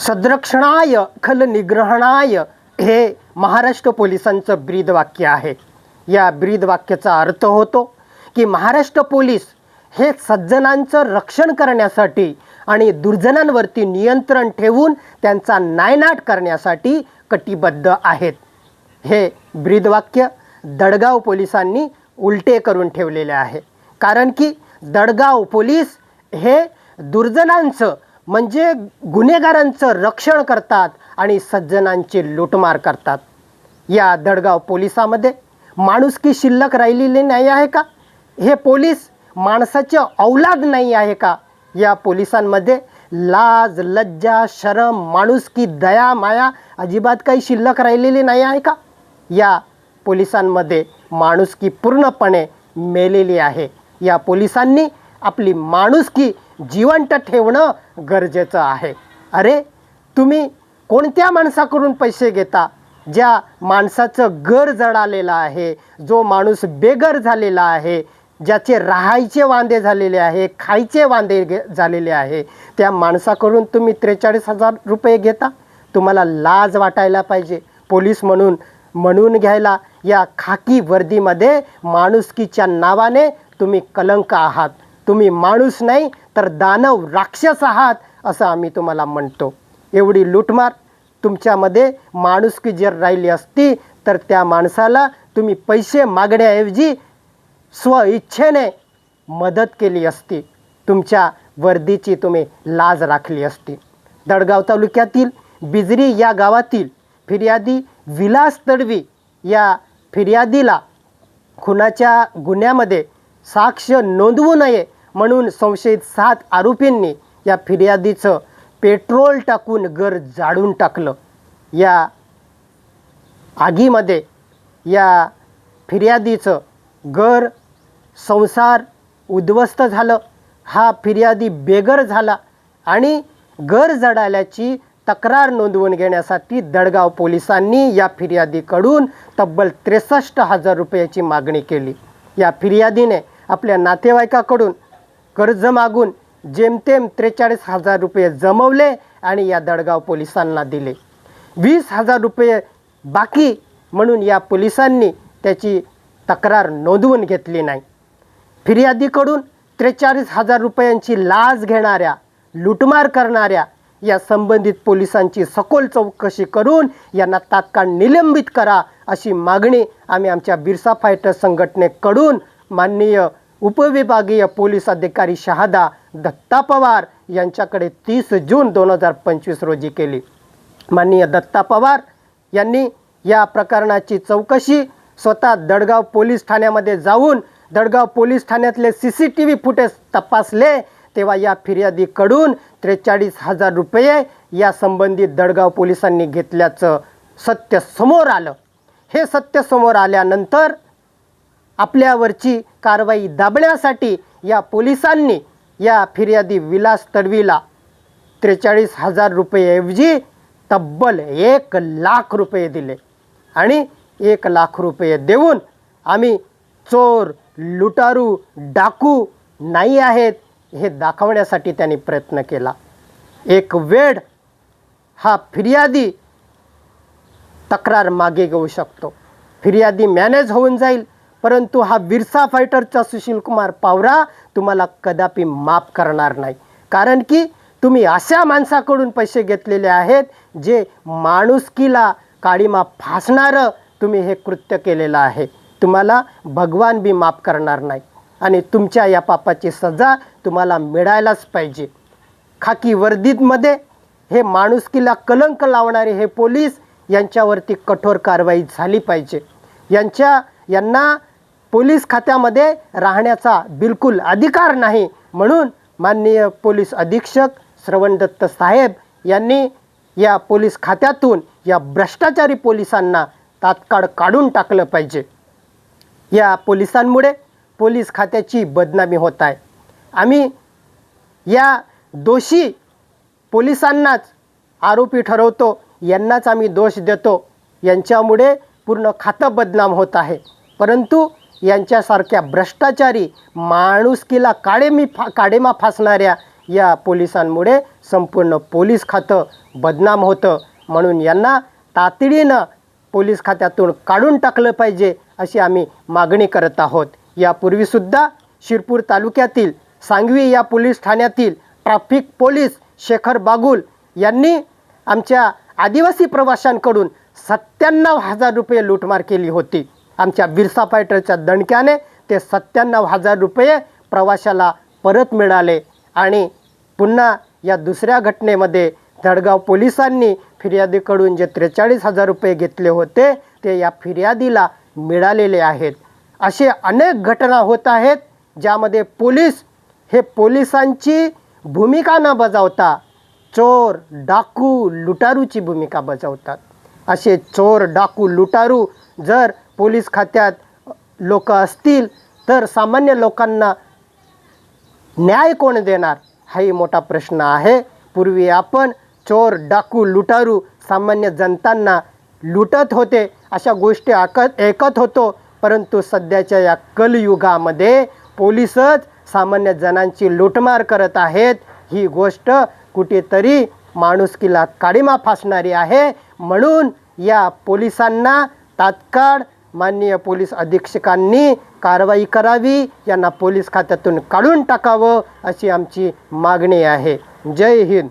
सद्रक्षणाय खल निग्रहणाय हे महाराष्ट्र पोलिसांचं ब्रीद वाक्य आहे. या ब्रीद वाक्याचा अर्थ होतो की महाराष्ट्र पोलीस हे सज्जनांचं रक्षण करण्यासाठी आणि दुर्जनांवरती नियंत्रण ठेवून त्यांचा नायनाट करण्यासाठी कटिबद्ध आहेत. हे ब्रीदवाक्य दडगाव पोलिसांनी उलटे करून ठेवलेले आहे. कारण की दडगाव पोलीस हे दुर्जनांचं म्हणजे गुन्हेगारांचं रक्षण करतात आणि सज्जनांची लूटमार करतात. या दडगाव पोलिसामध्ये माणुसकी शिल्लक राहिलेली नाही आहे का? हे पोलीस माणसाचे औलाद नाही आहे का? या पोलिसांमध्ये लाज लज्जा शरम माणुसकी दया माया अजिबात काही शिल्लक राहिलेली नाही आहे का? या पोलिसांमध्ये माणुसकी पूर्णपणे मेलेली आहे. या पोलिसांनी आपली माणुसकी जिवंत ठेवणं गरजेचं आहे. अरे तुम्ही कोणत्या माणसाकडून पैसे घेता? ज्या माणसाचं घर जडालेलं आहे जो माणूस बेघर झालेला आहे ज्याचे राहायचे वांदे झालेले आहे खायचे वांदे गे झालेले आहे त्या माणसाकडून तुम्ही त्रेचाळीस हजार रुपये घेता? तुम्हाला लाज वाटायला पाहिजे. पोलीस म्हणून म्हणून घ्यायला या खाकी वर्दीमध्ये माणुसकीच्या नावाने तुम्ही कलंक आहात. तुम्ही माणूस नाही तर दानव राक्षस आहात असं आम्ही तुम्हाला म्हणतो. एवढी लूटमार. तुमच्यामध्ये माणुसकी जर राहिली असती तर त्या माणसाला तुम्ही पैसे मागण्याऐवजी स्वइच्छेने मदत केली असती. तुमच्या वर्दीची तुम्ही लाज राखली असती. दडगाव तालुक्यातील बिजरी या गावातील फिर्यादी विलास तडवी या फिर्यादीला खुनाच्या गुन्ह्यामध्ये साक्ष नोंदवू नये म्हणून संशयित सात आरोपींनी या फिर्यादीचं पेट्रोल टाकून घर जाळून टाकलं. या आगीमध्ये या फिर्यादीचं घर संसार उद्ध्वस्त झालं. हा फिर्यादी बेघर झाला आणि घर जडाल्याची तक्रार नोंदवून घेण्यासाठी दडगाव पोलिसांनी या फिर्यादीकडून तब्बल त्रेसष्ट हजार रुपयाची मागणी केली. या फिर्यादीने आपल्या नातेवाईकाकडून कर्ज मागून जेमतेम त्रेचाळीस हजार रुपये जमवले आणि या दडगाव पोलिसांना दिले. वीस हजार रुपये बाकी म्हणून या पोलिसांनी त्याची तक्रार नोंदवून घेतली नाही. फिर्यादीकडून त्रेचाळीस हजार रुपयांची लाच घेणाऱ्या लुटमार करणाऱ्या या संबंधित पोलिसांची सखोल चौकशी करून यांना तात्काळ निलंबित करा अशी मागणी आम्ही आमच्या बिरसा फायटर संघटनेकडून माननीय उपविभागीय पोलीस अधिकारी शहादा दत्ता पवार यांच्याकडे तीस जून दोन हजार पंचवीस रोजी केली. माननीय दत्ता पवार यांनी या प्रकरणाची चौकशी स्वतः दडगाव पोलीस ठाण्यामध्ये जाऊन Dadgaon police ठाण्यातले C C T V footage तपासले तेव्हा या फिर्यादीकडून त्रेचाळीस हजार रुपये या संबंधित दडगाव पोलिसांनी घेतल्याचं सत्य समोर आलं. हे सत्य समोर आल्यानंतर आपल्यावरची कारवाई दाबण्यासाठी या पोलिसांनी या फिर्यादी विलास तडवीला. त्रेचाळीस हजार रुपयेऐवजी तब्बल एक लाख रुपये दिले आणि एक लाख रुपये देऊन आम्ही चोर लुटारू डाकू नाही आहेत हे दाखवण्यासाठी त्यांनी प्रयत्न केला. एक वेळ हा फिर्यादी तक्रार मागे घेऊ शकतो. फिर्यादी मॅनेज होऊन जाईल. परंतु हा बिरसा फायटरचा सुशीलकुमार पावरा तुम्हाला कदापि माफ करणार नाही. कारण की तुम्ही अशा माणसाकडून पैसे घेतलेले आहेत जे माणुसकीला काळीमा फासणारं तुम्ही हे कृत्य केलेलं आहे. तुम्हाला भगवान बी माफ करणार नाही. आणि तुमच्या या पापाची सजा तुम्हाला मिळायलाच पाहिजे. खाकी वर्दीतमध्ये हे माणुसकीला कलंक लावणारे हे पोलीस यांच्यावरती कठोर कारवाई झाली पाहिजे. यांच्या यांना पोलीस खात्यामध्ये राहण्याचा बिलकुल अधिकार नाही म्हणून माननीय पोलीस अधीक्षक श्रवण दत्त साहेब यांनी या पोलीस खात्यातून या भ्रष्टाचारी पोलिसांना तात्काळ काढून टाकलं पाहिजे. या पोलिसांमुळे पोलीस खात्याची बदनामी होत आहे. आम्ही या दोषी पोलिसांनाच आरोपी ठरवतो यांनाच आम्ही दोष देतो यांच्यामुळे पूर्ण खातं बदनाम होत आहे. परंतु यांच्यासारख्या भ्रष्टाचारी माणुसकीला काडेमी फा काडेमा फासणाऱ्या या पोलिसांमुळे संपूर्ण पोलीस खातं बदनाम होतं. म्हणून यांना तातडीनं पोलीस खात्यातून काढून टाकलं पाहिजे अशी आम्ही मागणी करत आहोत. यापूर्वीसुद्धा शिरपूर तालुक्यातील सांगवी या पोलीस ठाण्यातील ट्रॅफिक पोलीस शेखर बागुल यांनी आमच्या आदिवासी प्रवाशांकडून सत्त्याण्णव हजार रुपये लूटमार केली होती. आमच्या बिरसा फायटरच्या दणक्याने ते सत्त्याण्णव हजार रुपये प्रवाशाला परत मिळाले. आणि पुन्हा या दुसऱ्या घटनेमध्ये धडगाव पोलिसांनी फिर्यादीकडून जे त्रेचाळीस हजार रुपये घेतले होते ते या फिर्यादीला मिळालेले आहेत. असे अनेक घटना होत आहेत ज्यामध्ये पोलीस हे पोलिसांची भूमिका न बजावता चोर डाकू लुटारूची भूमिका बजावतात. असे चोर डाकू लुटारू जर पोलीस खात्यात लोक असतील तर सामान्य लोकांना न्याय कोण देणार? हाही मोठा प्रश्न आहे. पूर्वी आपण चोर डाकू लुटारू सामान्य जनतांना लुटत होते. अशा गोष्टी आकत ऐकत होतो. परंतु सध्याच्या या कलयुगामध्ये पोलीसच सामान्य जणांची लूटमार करत आहेत. ही गोष्ट कुठेतरी माणुसकीला काळीमा फासणारी आहे. म्हणून या पोलिसांना तात्काळ माननीय पोलीस अधीक्षकांनी कारवाई करावी यांना पोलीस खात्यातून काढून टाकावं अशी आमची मागणी आहे. जय हिंद.